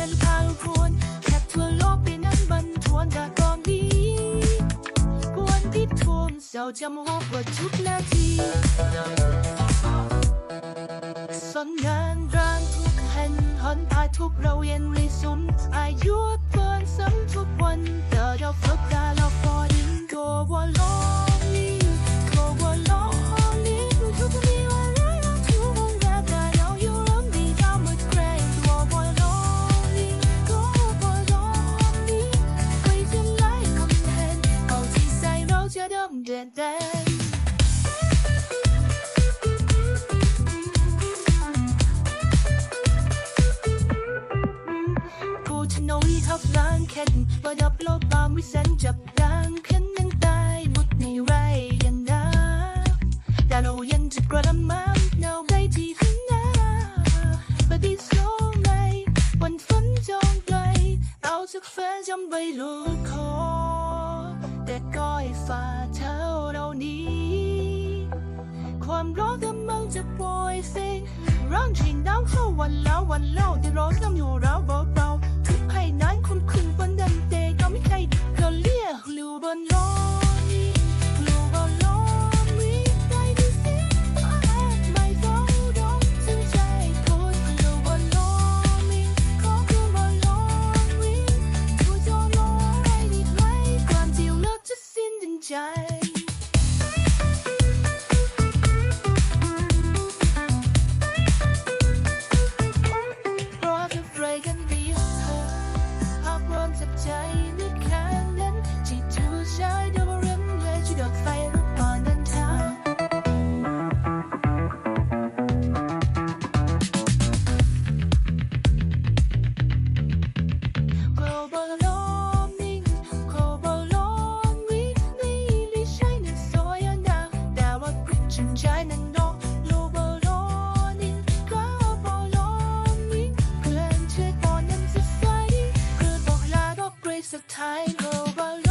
ความมาเช่นพาพวนแค่ทั่วโลกไปนั้นบันทวนกากองดีกวนที่ทวนเจ้าจำหัวว่าทุกนาทีสนงานร้างทุกแห่งหนพายทุกเราเย็นรีสุมอายุเปินซ้ำทุกวันเดินเราฝึกดาเราฟอดิ ดมเด่นเด่นกูชนวีทับล้างแค่นประดับโลกบางวิสันจับดังขึ้นนั่งตายมุดในไรยันนาดาวเรายันจะกระดมน้ำเนาใกล้ที่ข้างหน้าปฏิโซไงวันฝนานี้ ความร้อนกำลังจะปล่อยเสียงร่างชิงน้ำเข้าวันแล้ววันเล่าที่ร้อนกำอยู่เรา the time over.